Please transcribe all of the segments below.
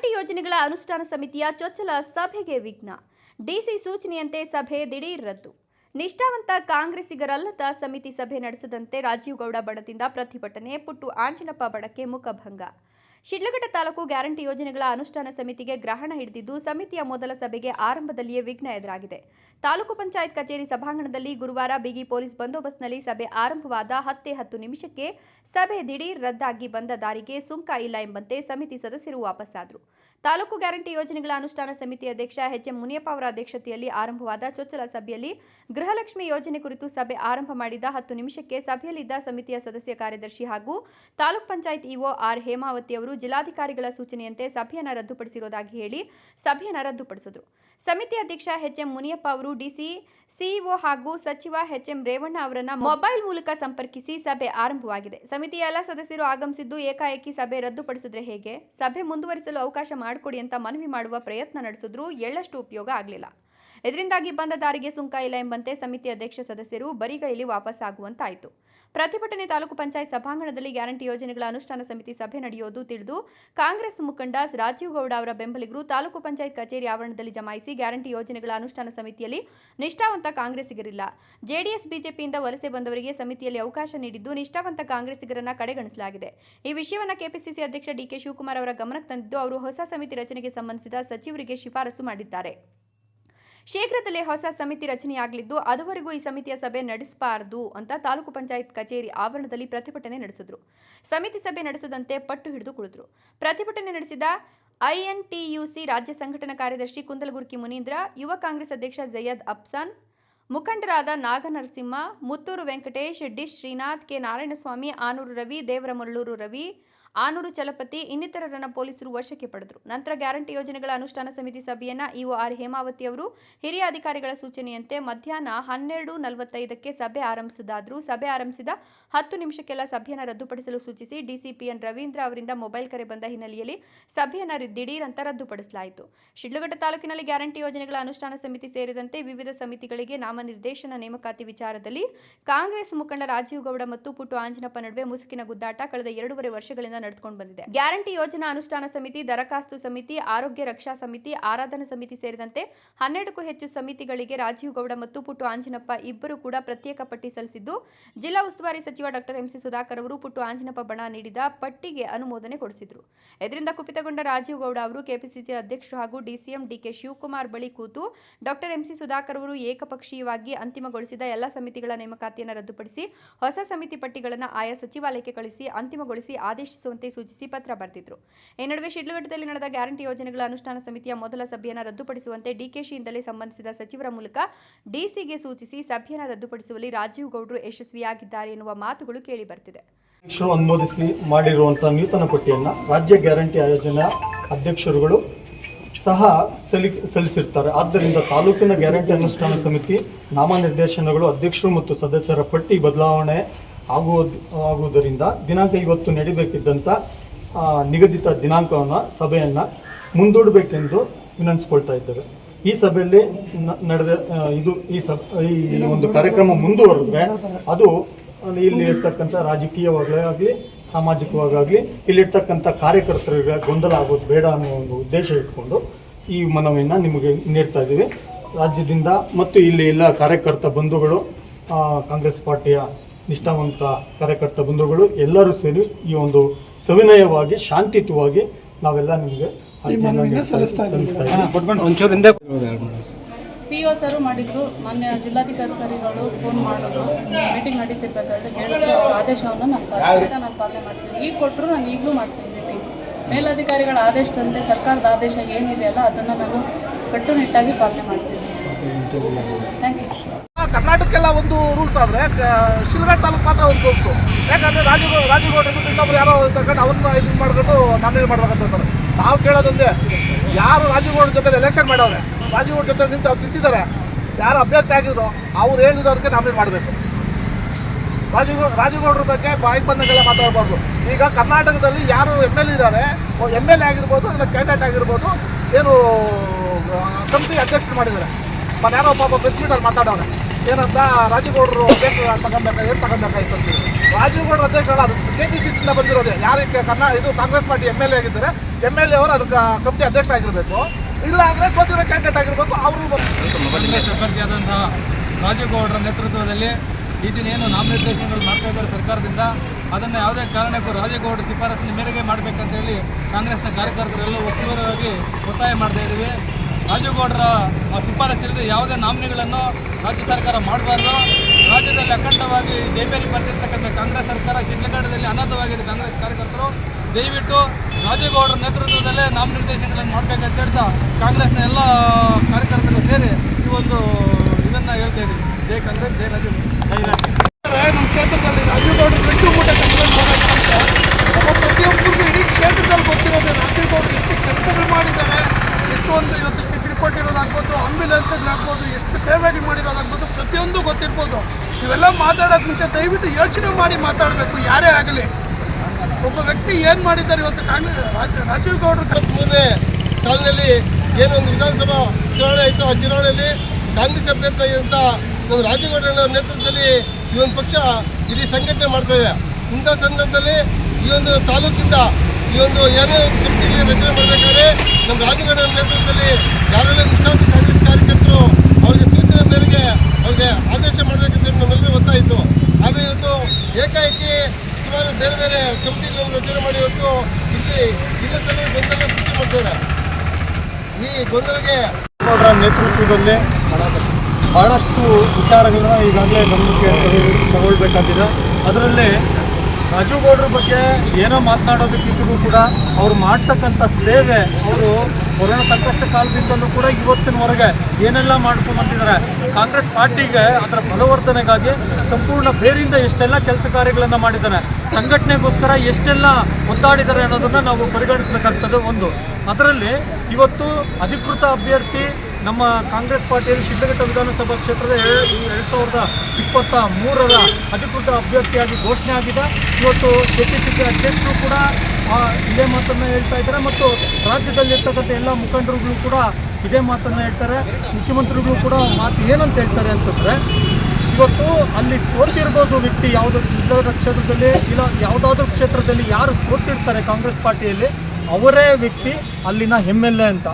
Guarantee ಯೋಜನೆಗಳ ಅನುಷ್ಠಾನ ಸಮಿತಿಯ ಚೊಚ್ಚಲ ಸಭೆಗೆ ವಿಘ್ನ. ಡಿಸಿ ಸೂಚನೆಯಂತೆ ಸಭೆ ದಿಢೀರ್ ರದ್ದು. ನಿಷ್ಠಾವಂತ ಕಾಂಗ್ರೆಸ್ಸಿಗರಲ್ಲದ ಸಮಿತಿ ಸಭೆ ನಡೆಸದಂತೆ ರಾಜೀವ್ ಗೌಡ ಬಣದಿಂದ ಪ್ರತಿಭಟನೆ, ಪುಟ್ಟು ಆಂಜನಪ್ಪ ಬಣಕ್ಕೆ ಮುಖಭಂಗ. ಶಿಡ್ಲಘಟ್ಟ ತಾಲೂಕು ಗ್ಯಾರಂಟಿ ಯೋಜನೆಗಳ ಅನುಷ್ಠಾನ ಸಮಿತಿಗೆ ಗ್ರಹಣ ಹಿಡಿದಿದ್ದು, ಸಮಿತಿಯ ಮೊದಲ ಸಭೆಗೆ ಆರಂಭದಲ್ಲಿಯೇ ವಿಘ್ನ ಎದುರಾಗಿದೆ. ತಾಲೂಕು ಪಂಚಾಯತ್ ಕಚೇರಿ ಸಭಾಂಗಣದಲ್ಲಿ ಗುರುವಾರ ಬಿಗಿ ಪೊಲೀಸ್ ಬಂದೋಬಸ್ತ್ನಲ್ಲಿ ಸಭೆ ಆರಂಭವಾದ ಹತ್ತೇ ಹತ್ತು ನಿಮಿಷಕ್ಕೆ ಸಭೆ ದಿಢೀರ್ ರದ್ದಾಗಿ ಬಂದ ದಾರಿಗೆ ಸುಂಕ ಇಲ್ಲ ಎಂಬಂತೆ ಸಮಿತಿ ಸದಸ್ಯರು ವಾಪಸ್ಸಾದರು ತಾಲೂಕು ಗ್ಯಾರಂಟಿ ಯೋಜನೆಗಳ ಅನುಷ್ಠಾನ ಸಮಿತಿ ಅಧ್ಯಕ್ಷ ಎಚ್ಎಂ ಮುನಿಯಪ್ಪ ಅವರ ಅಧ್ಯಕ್ಷತೆಯಲ್ಲಿ ಆರಂಭವಾದ ಚೊಚ್ಚಲ ಸಭೆಯಲ್ಲಿ ಗೃಹಲಕ್ಷ್ಮಿ ಯೋಜನೆ ಕುರಿತು ಸಭೆ ಆರಂಭ ಮಾಡಿದ ಹತ್ತು ನಿಮಿಷಕ್ಕೆ ಸಭೆಯಲ್ಲಿದ್ದ ಸಮಿತಿಯ ಸದಸ್ಯ ಕಾರ್ಯದರ್ಶಿ ಹಾಗೂ ತಾಲೂಕ್ ಪಂಚಾಯತ್ ಇಒ ಆರ್ ಹೇಮಾವತಿ ಅವರು ಜಿಲ್ಲಾಧಿಕಾರಿಗಳ ಸೂಚನೆಯಂತೆ ಸಭೆಯನ್ನು ರದ್ದುಪಡಿಸಿರುವುದಾಗಿ ಹೇಳಿ ಸಭೆಯನ್ನು ರದ್ದುಪಡಿಸಿದರು. ಸಮಿತಿ ಅಧ್ಯಕ್ಷ ಎಚ್ಎಂ ಮುನಿಯಪ್ಪ ಅವರು ಡಿಸಿ, ಸಿಇಒ ಹಾಗೂ ಸಚಿವ ಎಚ್ಎಂ ರೇವಣ್ಣ ಅವರನ್ನ ಮೊಬೈಲ್ ಮೂಲಕ ಸಂಪರ್ಕಿಸಿ ಸಭೆ ಆರಂಭವಾಗಿದೆ. ಸಮಿತಿಯ ಎಲ್ಲ ಸದಸ್ಯರು ಆಗಮಿಸಿದ್ದು ಏಕಾಏಕಿ ಸಭೆ ರದ್ದುಪಡಿಸಿದ್ರೆ ಹೇಗೆ? ಸಭೆ ಮುಂದುವರಿಸಲು ಅವಕಾಶ ಮಾಡಿಕೊಡಿ ಅಂತ ಮನವಿ ಮಾಡುವ ಪ್ರಯತ್ನ ನಡೆಸಿದ್ರೂ ಎಳ್ಳಷ್ಟು ಉಪಯೋಗ ಆಗಲಿಲ್ಲ. ಇದರಿಂದಾಗಿ ಬಂದ ದಾರಿಗೆ ಸುಂಕ ಇಲ್ಲ ಎಂಬಂತೆ ಸಮಿತಿ ಅಧ್ಯಕ್ಷ ಸದಸ್ಯರು ಬರಿಗೈಲಿ ವಾಪಸ್ಸಾಗುವಂತಾಯಿತು. ಪ್ರತಿಭಟನೆ ತಾಲೂಕು ಪಂಚಾಯತ್ ಸಭಾಂಗಣದಲ್ಲಿ ಗ್ಯಾರಂಟಿ ಯೋಜನೆಗಳ ಅನುಷ್ಠಾನ ಸಮಿತಿ ಸಭೆ ನಡೆಯೋದು ತಿಳಿದು ಕಾಂಗ್ರೆಸ್ ಮುಖಂಡ ರಾಜೀವ್ ಗೌಡ ಅವರ ಬೆಂಬಲಿಗರು ತಾಲೂಕು ಪಂಚಾಯತ್ ಕಚೇರಿ ಆವರಣದಲ್ಲಿ ಜಮಾಯಿಸಿ ಗ್ಯಾರಂಟಿ ಯೋಜನೆಗಳ ಅನುಷ್ಠಾನ ಸಮಿತಿಯಲ್ಲಿ ನಿಷ್ಠಾವಂತ ಕಾಂಗ್ರೆಸ್ಸಿಗರಿಲ್ಲ. ಜೆಡಿಎಸ್, ಬಿಜೆಪಿಯಿಂದ ವಲಸೆ ಬಂದವರಿಗೆ ಸಮಿತಿಯಲ್ಲಿ ಅವಕಾಶ ನೀಡಿದ್ದು ನಿಷ್ಠಾವಂತ ಕಾಂಗ್ರೆಸ್ಸಿಗರನ್ನ ಕಡೆಗಣಿಸಲಾಗಿದೆ. ಈ ವಿಷಯವನ್ನು ಕೆಪಿಸಿಸಿ ಅಧ್ಯಕ್ಷ ಡಿಕೆ ಶಿವಕುಮಾರ್ ಅವರ ಗಮನಕ್ಕೆ ತಂದಿದ್ದು, ಅವರು ಹೊಸ ಸಮಿತಿ ರಚನೆಗೆ ಸಂಬಂಧಿಸಿದ ಸಚಿವರಿಗೆ ಶಿಫಾರಸು ಮಾಡಿದ್ದಾರೆ. ಶೀಘ್ರದಲ್ಲೇ ಹೊಸ ಸಮಿತಿ ರಚನೆಯಾಗಲಿದ್ದು, ಅದುವರೆಗೂ ಈ ಸಮಿತಿಯ ಸಭೆ ನಡೆಸಬಾರದು ಅಂತ ತಾಲೂಕು ಪಂಚಾಯತ್ ಕಚೇರಿ ಆವರಣದಲ್ಲಿ ಪ್ರತಿಭಟನೆ ನಡೆಸಿದ್ರು. ಸಮಿತಿ ಸಭೆ ನಡೆಸದಂತೆ ಪಟ್ಟು ಹಿಡಿದು ಕುಳಿತರು. ಪ್ರತಿಭಟನೆ ನಡೆಸಿದ ಐಎನ್ಟಿಯುಸಿ ರಾಜ್ಯ ಸಂಘಟನಾ ಕಾರ್ಯದರ್ಶಿ ಕುಂದಲಗುರ್ಕಿ ಮುನೀಂದ್ರ, ಯುವ ಕಾಂಗ್ರೆಸ್ ಅಧ್ಯಕ್ಷ ಜಯದ್ ಅಪ್ಸಾನ್, ಮುಖಂಡರಾದ ನಾಗನರಸಿಂಹ, ಮುತ್ತೂರು ವೆಂಕಟೇಶ್, ಡಿ ಶ್ರೀನಾಥ್, ಕೆ ನಾರಾಯಣಸ್ವಾಮಿ, ಆನೂರು ರವಿ ದೇವರಮರಳೂರು ರವಿ ಆನೂರು ಚಲಪತಿ, ಇನ್ನಿತರರನ್ನು ಪೊಲೀಸರು ವಶಕ್ಕೆ ಪಡೆದರು. ನಂತರ ಗ್ಯಾರಂಟಿ ಯೋಜನೆಗಳ ಅನುಷ್ಠಾನ ಸಮಿತಿ ಸಭೆಯನ್ನ ಇಒ ಆರ್ ಹೇಮಾವತಿ ಅವರು, ಹಿರಿಯ ಅಧಿಕಾರಿಗಳ ಸೂಚನೆಯಂತೆ ಮಧ್ಯಾಹ್ನ ಹನ್ನೆರಡು ನಲವತ್ತೈದಕ್ಕೆ ಸಭೆ ಆರಂಭಿಸದಾದರೂ. ಸಭೆ ಆರಂಭಿಸಿದ ಹತ್ತು ನಿಮಿಷಕ್ಕೆಲ್ಲ ಸಭೆಯನ್ನು ರದ್ದುಪಡಿಸಲು ಸೂಚಿಸಿ ಡಿಸಿಪಿಎನ್ ರವೀಂದ್ರ ಅವರಿಂದ ಮೊಬೈಲ್ ಕರೆ ಬಂದ ಹಿನ್ನೆಲೆಯಲ್ಲಿ ಸಭೆಯನ್ನು ದಿಢೀರಂತ ರದ್ದುಪಡಿಸಲಾಯಿತು. ಶಿಡ್ಲಘಟ್ಟ ತಾಲೂಕಿನಲ್ಲಿ ಗ್ಯಾರಂಟಿ ಯೋಜನೆಗಳ ಅನುಷ್ಠಾನ ಸಮಿತಿ ಸೇರಿದಂತೆ ವಿವಿಧ ಸಮಿತಿಗಳಿಗೆ ನಾಮನಿರ್ದೇಶನ ನೇಮಕಾತಿ ವಿಚಾರದಲ್ಲಿ ಕಾಂಗ್ರೆಸ್ ಮುಖಂಡ ರಾಜೀವ್ ಗೌಡ ಮತ್ತು ಪುಟ್ಟು ಆಂಜನಪ್ಪ ನಡುವೆ ಮುಸುಕಿನ ಗುದ್ದಾಟ ಕಳೆದ ಎರಡೂವರೆ ವರ್ಷಗಳಿಂದ ನಡೆದುಕೊಂಡು ಬಂದಿದೆ. ಗ್ಯಾರಂಟಿ ಯೋಜನಾ ಅನುಷ್ಠಾನ ಸಮಿತಿ, ದರಖಾಸ್ತು ಸಮಿತಿ, ಆರೋಗ್ಯ ರಕ್ಷಾ ಸಮಿತಿ, ಆರಾಧನಾ ಸಮಿತಿ ಸೇರಿದಂತೆ ಹನ್ನೆರಡಕ್ಕೂ ಹೆಚ್ಚು ಸಮಿತಿಗಳಿಗೆ ರಾಜೀವ್ ಗೌಡ ಮತ್ತು ಪುಟ್ಟು ಆಂಜನಪ್ಪ ಇಬ್ಬರು ಕೂಡ ಪ್ರತ್ಯೇಕ ಪಟ್ಟಿ ಸಲ್ಲಿಸಿದ್ದು, ಜಿಲ್ಲಾ ಉಸ್ತುವಾರಿ ಸಚಿವ ಡಾಕ್ಟರ್ ಎಂಸಿ ಸುಧಾಕರ್ ಅವರು ಪುಟ್ಟು ಆಂಜನಪ್ಪ ಬಣ ನೀಡಿದ ಪಟ್ಟಿಗೆ ಅನುಮೋದನೆ ಕೊಡಿಸಿದ್ರು. ಇದರಿಂದ ಕುಪಿತಗೊಂಡ ರಾಜೀವ್ ಗೌಡ ಅವರು ಕೆಪಿಸಿಸಿ ಅಧ್ಯಕ್ಷರು ಹಾಗೂ ಡಿಸಿಎಂ ಡಿಕೆ ಶಿವಕುಮಾರ್ ಬಳಿ ಕೂತು ಡಾಕ್ಟರ್ ಎಂಸಿ ಸುಧಾಕರ್ ಅವರು ಏಕಪಕ್ಷೀಯವಾಗಿ ಅಂತಿಮಗೊಳಿಸಿದ ಎಲ್ಲ ಸಮಿತಿಗಳ ನೇಮಕಾತಿಯನ್ನು ರದ್ದುಪಡಿಸಿ, ಹೊಸ ಸಮಿತಿ ಪಟ್ಟಿಗಳನ್ನು ಆಯಾ ಸಚಿವಾಲಯಕ್ಕೆ ಕಳಿಸಿ, ಅಂತಿಮಗೊಳಿಸಿ ಆದೇಶಿಸುವಂತೆ ಸೂಚಿಸಿ ಪತ್ರ ಬರೆದಿದ್ರು. ಈ ನಡುವೆ ಶಿಡ್ಲಘಟ್ಟದಲ್ಲಿ ನಡೆದ ಗ್ಯಾರಂಟಿ ಯೋಜನೆಗಳ ಅನುಷ್ಠಾನ ಸಮಿತಿಯ ಮೊದಲ ಸಭೆಯನ್ನು ರದ್ದುಪಡಿಸುವಂತೆ ಡಿಕೆಶಿಯಿಂದಲೇ ಸಂಬಂಧಿಸಿದ ಸಚಿವರ ಮೂಲಕ ಡಿಸಿಗೆ ಸೂಚಿಸಿ ಸಭೆಯನ್ನು ರದ್ದುಪಡಿಸುವಲ್ಲಿ ರಾಜೀವ್ ಗೌಡರು ಯಶಸ್ವಿಯಾಗಿದ್ದಾರೆ ಎನ್ನುವ ಮಾತುಗಳು ಕೇಳಿಬರ್ತಿದೆ ಬರ್ತಿದೆ. ಅನುಮೋದಿಸಿ ಮಾಡಿರುವಂತಹ ನೂತನ ಪಟ್ಟಿಯನ್ನು ರಾಜ್ಯ ಗ್ಯಾರಂಟಿ ಆಯೋಜನಾ ಅಧ್ಯಕ್ಷರುಗಳು ಸಹ ಸಲಿ, ಸಲ್ಲಿಸಿರ್ತಾರೆ. ಆದ್ದರಿಂದ ತಾಲೂಕಿನ ಗ್ಯಾರಂಟಿ ಅನುಷ್ಠಾನ ಸಮಿತಿ ನಾಮನಿರ್ದೇಶನಗಳು, ಅಧ್ಯಕ್ಷರು ಮತ್ತು ಸದಸ್ಯರ ಪಟ್ಟಿ ಬದಲಾವಣೆ ಆಗುವುದು ಆಗುವುದರಿಂದ ದಿನಾಂಕ ಇವತ್ತು ನಡಿಬೇಕಿದ್ದಂಥ ನಿಗದಿತ ದಿನಾಂಕವನ್ನು, ಸಭೆಯನ್ನು ಮುಂದೂಡಬೇಕೆಂದು ವಿನಂತಿಸ್ಕೊಳ್ತಾ ಇದ್ದೇವೆ. ಈ ಸಭೆಯಲ್ಲಿ ನಡೆದ ಇದು ಈ ಸಭ ಈ ಒಂದು ಕಾರ್ಯಕ್ರಮ ಮುಂದುವರೆದ್ರೆ ಅದು ಇಲ್ಲಿ ಇರ್ತಕ್ಕಂಥ ರಾಜಕೀಯವಾಗಲೇ ಆಗಲಿ, ಸಾಮಾಜಿಕವಾಗಲಿ ಇಲ್ಲಿರ್ತಕ್ಕಂಥ ಕಾರ್ಯಕರ್ತರಿಗೆ ಗೊಂದಲ ಆಗೋದು ಬೇಡ ಅನ್ನೋ ಒಂದು ಉದ್ದೇಶ ಇಟ್ಕೊಂಡು ಈ ಮನವಿಯನ್ನು ನಿಮಗೆ ನೀಡ್ತಾ ಇದ್ದೀವಿ. ರಾಜ್ಯದಿಂದ ಮತ್ತು ಇಲ್ಲಿ ಎಲ್ಲ ಕಾರ್ಯಕರ್ತ ಬಂಧುಗಳು ಕಾಂಗ್ರೆಸ್ ಪಾರ್ಟಿಯ ನಿಷ್ಠಾವಂತ ಕಾರ್ಯಕರ್ತ ಬಂಧುಗಳು ಎಲ್ಲರೂ ಸೇರಿ ಈ ಒಂದು ಸವಿನಯವಾಗಿ ಶಾಂತಿಯುತವಾಗಿ ನಾವೆಲ್ಲ ನಿಮಗೆ ಸಿ ಒ ಸರು ಮಾಡಿದ್ರು. ಮೊನ್ನೆ ಜಿಲ್ಲಾಧಿಕಾರಿ ಸರಿಗಳು ಫೋನ್ ಮಾಡಿದ್ರು. ಮೀಟಿಂಗ್ ನಡೀತಿರ್ಬೇಕಾದ್ರೆ ಹೇಳಿದ್ರು ಅವ್ರ ಆದೇಶವನ್ನು ನಾನು ಪಾಲಿಸ್ತಾ ನಾನು ಪಾಲನೆ ಮಾಡ್ತೀನಿ. ಈಗ ಕೊಟ್ಟರು ನಾನು ಈಗಲೂ ಮಾಡ್ತೀನಿ ಮೀಟಿಂಗ್ ಮೇಲಧಿಕಾರಿಗಳ ಆದೇಶದಂತೆ ಸರ್ಕಾರದ ಆದೇಶ ಏನಿದೆ ಅಲ್ಲ ಅದನ್ನು ನಾನು ಕಟ್ಟುನಿಟ್ಟಾಗಿ ಪಾಲನೆ ಮಾಡ್ತೀನಿ. ಥ್ಯಾಂಕ್ ಯು ಕರ್ನಾಟಕಕ್ಕೆಲ್ಲ ಒಂದು ರೂಲ್ಸ್ ಆದರೆ ಶಿಲ್ಘಟ್ಟ ತಾಲೂಕು ಮಾತ್ರ ಒಂದು ರೂಲ್ಸು ಯಾಕಂದರೆ ರಾಜೀವ್ ರಾಜೀವ್ಗೌಡ ಬಿಟ್ಟು ಇನ್ನೊಬ್ರು ಯಾರೋ ತಗೊಂಡು ಅವ್ರನ್ನ ಇದು ಮಾಡ್ಕೊಂಡು ನಾಮಿನೇಟ್ ಮಾಡ್ಬೇಕಂತ ಹೇಳ್ತಾರೆ ನಾವು ಕೇಳೋದೊಂದೇ ಯಾರು ರಾಜೀವ್ಗೌಡ ಜೊತೆ ಎಲೆಕ್ಷನ್ ರಾಜೀವ್ ರಾಜೀವ್ಗೌಡ ಜೊತೆ ನಿಂತು ಅವ್ರು ನಿಂತಿದ್ದಾರೆ ಯಾರು ಅಭ್ಯರ್ಥಿ ಆಗಿದ್ರು, ಅವ್ರು ಹೇಳಿದವ್ರಿಗೆ ನಾಮಿನೇಟ್ ಮಾಡಬೇಕು. ರಾಜೀವ್ ರಾಜೀವ್ಗೌಡ್ರ ಬಗ್ಗೆ ಬಾಯಿ ಬಂದಂಗೆಲ್ಲ ಮಾತಾಡಬಾರ್ದು. ಈಗ ಕರ್ನಾಟಕದಲ್ಲಿ ಯಾರು ಎಂ ಎಲ್ ಇದ್ದಾರೆ ಎಂ ಎಲ್ ಎ ಆಗಿರ್ಬೋದು, ಇಲ್ಲ ಕ್ಯಾಂಡಿಡೇಟ್ ಆಗಿರ್ಬೋದು, ಏನು ಕಂಪನಿ ಅಧ್ಯಕ್ಷರು ಮಾಡಿದ್ದಾರೆ. ಮತ್ತು ಯಾರೋ ಪಾಪ ಪ್ರೆಸ್ ಮೀಟಲ್ಲಿ ಮಾತಾಡೋರೆ ಏನಂತ ರಾಜೀವ್ಗೌಡರು ಅಧ್ಯಕ್ಷ ತಗೊಂಡ್ಬೇಕಾಗಿ ಏನು ತಗೊಂಡ್ಬೇಕಾಯ್ತು ಅಂತೀವಿ ರಾಜೀವ್ಗೌಡರು ಅಧ್ಯಕ್ಷ ಅಲ್ಲ ಅದು ಕೆ ಪಿ ಸಿ ಬಂದಿರೋದೇ ಯಾರಿಗೆ? ಕರ್ನಾ ಇದು Congress party M L A ಆಗಿದ್ದಾರೆ. ಎಂ ಎಲ್ ಎ ಅವರು ಅದಕ್ಕೆ ಕಮಿಟಿ ಅಧ್ಯಕ್ಷ ಆಗಿರಬೇಕು. ಇಲ್ಲ ಅಂದರೆ ಗೊತ್ತಿರೋ ಕ್ಯಾಂಡಿಡೇಟ್ ಆಗಿರಬೇಕು. ಅವರು ಅಭ್ಯರ್ಥಿಯಾದಂತಹ ರಾಜೇಗೌಡರ ನೇತೃತ್ವದಲ್ಲಿ ಈ ದಿನ ಏನು ನಾಮನಿರ್ದೇಶನಗಳು ಮಾಡ್ತಾ ಇದ್ದಾರೆ ಸರ್ಕಾರದಿಂದ. ಅದನ್ನು ಯಾವುದೇ ಕಾರಣಕ್ಕೂ ರಾಜೇಗೌಡರ ಶಿಫಾರಸಿನ ಮೇರೆಗೆ ಮಾಡಬೇಕಂತೇಳಿ ಕಾಂಗ್ರೆಸ್ನ ಕಾರ್ಯಕರ್ತರೆಲ್ಲ ಒತ್ತುವರಿಯಾಗಿ ಒತ್ತಾಯ ಮಾಡ್ತಾ ಇದ್ದೀವಿ. ರಾಜೇಗೌಡರ ಆ ಶಿಫಾರಸಿಲ್ಲದೆ ಯಾವುದೇ ನಾಮಿನಿಗಳನ್ನು ರಾಜ್ಯ ಸರ್ಕಾರ ಮಾಡಬಾರ್ದು. ರಾಜ್ಯದಲ್ಲಿ ಅಖಂಡವಾಗಿ ಜೈಬೇರಿ ಬರ್ತಿರ್ತಕ್ಕಂಥ ಕಾಂಗ್ರೆಸ್ ಸರ್ಕಾರ ಶಿಡ್ಲಘಟ್ಟದಲ್ಲಿ ಅನಾಥವಾಗಿದೆ ಕಾಂಗ್ರೆಸ್ ಕಾರ್ಯಕರ್ತರು ದಯವಿಟ್ಟು ರಾಜೇಗೌಡರ ನೇತೃತ್ವದಲ್ಲೇ ನಾಮನಿರ್ದೇಶನಗಳನ್ನು ಮಾಡಬೇಕಂತ ಹೇಳ್ತಾ ಕಾಂಗ್ರೆಸ್ನ ಎಲ್ಲ ಕಾರ್ಯಕರ್ತರು ಸೇರಿ ಈ ಒಂದು ಇದನ್ನು ಹೇಳ್ತಾ ಇದ್ದೀವಿ. ಜೈ ಕಾಂಗ್ರೆಸ್ ಜೈ ರಾಜೇಗೌಡ ನಮ್ಮ ಕ್ಷೇತ್ರದಲ್ಲಿ ರಾಜೀವ್ಗೌಡರು ಗಂಟು ಮೂಟ ನಮ್ಮ ಪ್ರತಿಯೊಬ್ಬರಿಗೂ ಇಡೀ ಕ್ಷೇತ್ರದಲ್ಲಿ ಗೊತ್ತಿರೋದೇ ರಾಜೀವ್ಗೌಡರು ಎಷ್ಟು ಕೆಲಸಗಳು ಮಾಡಿದ್ದಾರೆ ಎಷ್ಟು ಒಂದು ಇವತ್ತು ಟಿಕೆಟ್ ಆಂಬ್ಯುಲೆನ್ಸ್ಗಳಾಗ್ಬೋದು ಎಷ್ಟು ಸೇವೆಗಳು ಮಾಡಿರೋದಾಗ್ಬೋದು, ಪ್ರತಿಯೊಂದು ಗೊತ್ತಿರ್ಬೋದು. ಇವೆಲ್ಲ ಮಾತಾಡೋಕೆ ಮುಂಚೆ ದಯವಿಟ್ಟು ಯೋಚನೆ ಮಾಡಿ ಮಾತಾಡಬೇಕು, ಯಾರೇ ಆಗಲಿ. ಒಬ್ಬ ವ್ಯಕ್ತಿ ಏನು ಮಾಡಿದ್ದಾರೆ ಇವತ್ತು ಕಾಂಗ್ರೆಸ್ ರಾಜ- ರಾಜೀವ್ ಗೌಡ್ರ ಮುಂದೆ ಕಾಲದಲ್ಲಿ ಏನು ಒಂದು ವಿಧಾನಸಭಾ ಚುನಾವಣೆ ಆಯಿತು. ಆ ಚುನಾವಣೆಯಲ್ಲಿ ಕಾಂಗ್ರೆಸ್ ಅಭ್ಯರ್ಥಿಯಾಗಿದ್ದಂಥ ನಮ್ಮ ನಮ್ಮ ಗೌಡರ ನೇತೃತ್ವದಲ್ಲಿ ಈ ಒಂದು ಪಕ್ಷ ಇಲ್ಲಿ ಸಂಘಟನೆ ಮಾಡ್ತಾ ಇದೆ. ಇಂಥ ಸಂದರ್ಭದಲ್ಲಿ ಈ ಒಂದು ತಾಲೂಕಿಂದ ಈ ಒಂದು ಏನೇ ಒಂದು ಕಮಿಟಿಗೆ ರಚನೆ ಮಾಡಬೇಕಾದ್ರೆ ನಮ್ಮ ರಾಜೇಗೌಡರ ನೇತೃತ್ವದಲ್ಲಿ ಯಾರೆಲ್ಲ ನಿಷ್ಠಾವಂತ ಕಾಂಗ್ರೆಸ್ ಕಾರ್ಯಕರ್ತರು ಅವರಿಗೆ ಸೂಚನೆ ಮೇರೆಗೆ ಅವ್ರಿಗೆ ಆದೇಶ ಮಾಡಬೇಕಂತ ನಮ್ಮೆಲ್ಲರೂ ಒತ್ತಾಯಿತು ಆದರೆ ಇವತ್ತು ಏಕಾಏಕಿ ಸುಮಾರು ಬೇರೆ ಬೇರೆ ಕಮಿಟಿಗಳನ್ನು ರಚನೆ ಮಾಡಿ ಇವತ್ತು ಸಲ ಗೊಂದಲ ಸೃಷ್ಟಿ ಮಾಡ್ತಾರೆ. ಈ ಗೊಂದಲಕ್ಕೆ ನೇತೃತ್ವದಲ್ಲಿ ಬಹಳಷ್ಟು ವಿಚಾರಗಳನ್ನ ಈಗಾಗಲೇ ಗಮನಕ್ಕೆ ತಗೊಳ್- ತಗೊಳ್ಬೇಕಾಗಿದೆ. ಅದರಲ್ಲಿ ರಾಜು ಗೌಡ್ರ ಬಗ್ಗೆ ಏನೋ ಮಾತನಾಡೋದಕ್ಕಿಂತಲೂ ಕೂಡ ಅವ್ರು ಮಾಡ್ತಕ್ಕಂಥ ಸೇವೆ ಅವರು ಕೊರೋನಾ ಸಂಕಷ್ಟ ಕಾಲದಿಂದಲೂ ಕೂಡ ಇವತ್ತಿನವರೆಗೆ ಏನೆಲ್ಲ ಮಾಡ್ಕೊಂಡು ಬಂದಿದ್ದಾರೆ. ಕಾಂಗ್ರೆಸ್ ಪಾರ್ಟಿಗೆ ಅದರ ಬಲವರ್ಧನೆಗಾಗಿ ಸಂಪೂರ್ಣ ಬೇರಿಂದ ಎಷ್ಟೆಲ್ಲ ಕೆಲಸ ಕಾರ್ಯಗಳನ್ನು ಮಾಡಿದ್ದಾರೆ, ಸಂಘಟನೆಗೋಸ್ಕರ ಎಷ್ಟೆಲ್ಲ ಒದ್ದಾಡಿದ್ದಾರೆ ಅನ್ನೋದನ್ನು ನಾವು ಪರಿಗಣಿಸಬೇಕಾಗ್ತದೆ ಒಂದು. ಅದರಲ್ಲಿ ಇವತ್ತು ಅಧಿಕೃತ ಅಭ್ಯರ್ಥಿ ನಮ್ಮ ಕಾಂಗ್ರೆಸ್ ಪಾರ್ಟಿಯಲ್ಲಿ ಸಿದ್ಧಘಟ್ಟ ವಿಧಾನಸಭಾ ಕ್ಷೇತ್ರದ ಎರಡು ಸಾವಿರದ ಇಪ್ಪತ್ತ ಮೂರರ ಅಧಿಕೃತ ಅಭ್ಯರ್ಥಿಯಾಗಿ ಘೋಷಣೆ ಆಗಿದೆ. ಇವತ್ತು ಕೆ ಪಿ ಸಿ ಸಿ ಅಧ್ಯಕ್ಷರು ಕೂಡ ಇದೇ ಮಾತನ್ನು ಹೇಳ್ತಾ ಇದ್ದಾರೆ ಮತ್ತು ರಾಜ್ಯದಲ್ಲಿರ್ತಕ್ಕಂಥ ಎಲ್ಲ ಮುಖಂಡರುಗಳು ಕೂಡ ಇದೇ ಮಾತನ್ನು ಹೇಳ್ತಾರೆ. ಮುಖ್ಯಮಂತ್ರಿಗಳು ಕೂಡ ಮಾತು ಏನಂತ ಹೇಳ್ತಾರೆ ಅಂತಂದರೆ, ಇವತ್ತು ಅಲ್ಲಿ ಸೋತಿರ್ಬೋದು ವ್ಯಕ್ತಿ ಯಾವುದೋ ಚಿತ್ರದುರ್ಗ ಕ್ಷೇತ್ರದಲ್ಲಿ ಇಲ್ಲ, ಯಾವುದಾದ್ರೂ ಕ್ಷೇತ್ರದಲ್ಲಿ ಯಾರು ಸೋತಿರ್ತಾರೆ ಕಾಂಗ್ರೆಸ್ ಪಾರ್ಟಿಯಲ್ಲಿ, ಅವರೇ ವ್ಯಕ್ತಿ ಅಲ್ಲಿನ ಎಂ ಎ ಅಂತ.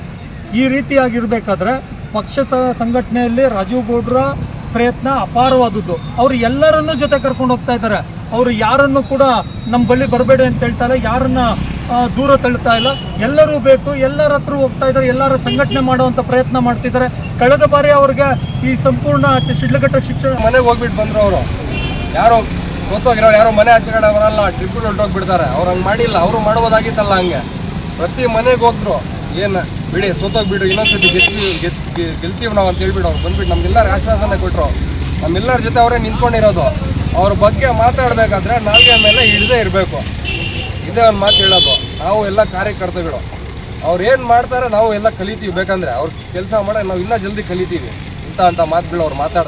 ಈ ರೀತಿಯಾಗಿರಬೇಕಾದ್ರೆ ಪಕ್ಷ ಸಂಘಟನೆಯಲ್ಲಿ ರಾಜೀವ್ ಗೌಡ್ರ ಪ್ರಯತ್ನ ಅಪಾರವಾದದ್ದು. ಅವರು ಎಲ್ಲರನ್ನು ಜೊತೆ ಕರ್ಕೊಂಡು ಹೋಗ್ತಾ ಇದ್ದಾರೆ. ಅವರು ಯಾರನ್ನು ಕೂಡ ನಮ್ಮ ಬಳಿ ಬರಬೇಡಿ ಅಂತ ಹೇಳ್ತಾ ಇಲ್ಲ, ಯಾರನ್ನ ದೂರ ತಳ್ಳುತ್ತಾ ಇಲ್ಲ. ಎಲ್ಲರೂ ಬೇಕು, ಎಲ್ಲರ ಹತ್ರ ಹೋಗ್ತಾ ಇದ್ದಾರೆ, ಎಲ್ಲರ ಸಂಘಟನೆ ಮಾಡುವಂಥ ಪ್ರಯತ್ನ ಮಾಡ್ತಿದ್ದಾರೆ. ಕಳೆದ ಬಾರಿ ಅವ್ರಿಗೆ ಈ ಸಂಪೂರ್ಣ ಶಿಡ್ಲಘಟ್ಟ ಶಿಕ್ಷಣ ಮನೆಗೆ ಹೋಗ್ಬಿಟ್ಟು ಬಂದರು ಅವರು. ಯಾರೋ ಸೋತೋಗಿರೋರು, ಯಾರೋ ಮನೆ ಆಚೆ ಕಡೆ ಬರಲ್ಲ ಟ್ರಿಪ್ ಹೊರಟೋಗ್ಬಿಡ್ತಾರೆ. ಅವ್ರು ಹಂಗೆ ಮಾಡಿಲ್ಲ, ಅವರು ಮಾಡ್ಬೋದಾಗಿತ್ತಲ್ಲ ಹಂಗೆ. ಪ್ರತಿ ಮನೆಗೆ ಹೋದ್ರು, ಏನು ಬಿಡಿ ಸೋತೋಗ್ಬಿಡು ಇನ್ನೊಂದ್ಸತಿ ಗೆಲ್ತೀವಿ ಗೆದ್ ಗೆಲ್ತೀವಿ ನಾವು ಅಂತ ಹೇಳ್ಬಿಟ್ಟು ಅವ್ರು ಬಂದ್ಬಿಟ್ಟು ನಮ್ಗೆಲ್ಲರೂ ಆಶ್ವಾಸನೆ ಕೊಟ್ಟರು ನಮ್ಮೆಲ್ಲರ ಜೊತೆ ಅವರೇ ನಿಂತ್ಕೊಂಡಿರೋದು. ಅವ್ರ ಬಗ್ಗೆ ಮಾತಾಡಬೇಕಾದ್ರೆ ನಾಲ್ಗೆ ಮೇಲೆ ಹಿಡ್ದೇ ಇರಬೇಕು. ಇದೇ ಒಂದು ಮಾತು ಹೇಳೋದು, ನಾವು ಎಲ್ಲ ಕಾರ್ಯಕರ್ತಗಳು. ಅವ್ರು ಏನು ಮಾಡ್ತಾರೆ ನಾವು ಎಲ್ಲ ಕಲಿತೀವಿ, ಬೇಕಂದ್ರೆ ಅವ್ರು ಕೆಲಸ ಮಾಡೋ ನಾವು ಇನ್ನೂ ಜಲ್ದಿ ಕಲಿತೀವಿ. ಇಂಥ ಅಂಥ ಮಾತುಗಳು ಅವ್ರು ಮಾತಾಡ್ತಾರೆ.